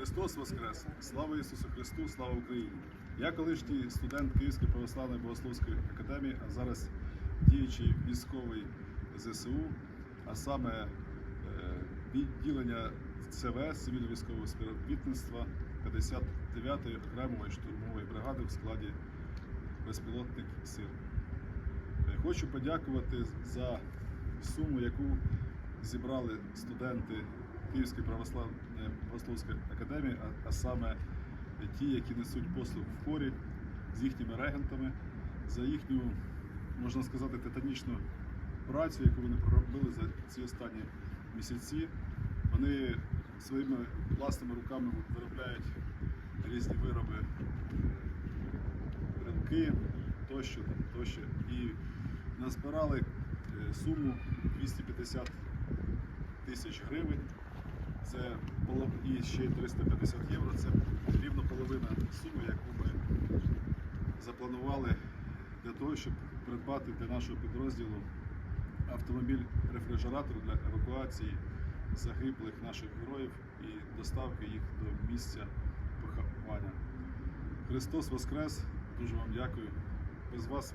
Христос Воскрес! Слава Ісусу Христу, слава Україні! Я колишній студент Київської православної богословської академії, а зараз діючий військовий ЗСУ, а саме е, відділення ЦВС цивільно-військового співробітництва 59-ї окремої штурмової бригади в складі безпілотних сил. Е, Хочу подякувати за суму, яку зібрали студенти Київської православної богословської академії, а, а саме ті, які несуть послуг в хорі з їхніми регентами, за їхню, можна сказати, титанічну працю, яку вони проробили за ці останні місяці. Вони своїми власними руками виробляють різні вироби, брелки тощо, тощо. І назбирали е, суму 250 тисяч гривень. Це і ще 350 євро. Це рівно половина суми, яку ми запланували для того, щоб придбати для нашого підрозділу автомобіль-рефрижератор для евакуації загиблих наших героїв і доставки їх до місця поховання. Христос Воскрес! Дуже вам дякую. Без вас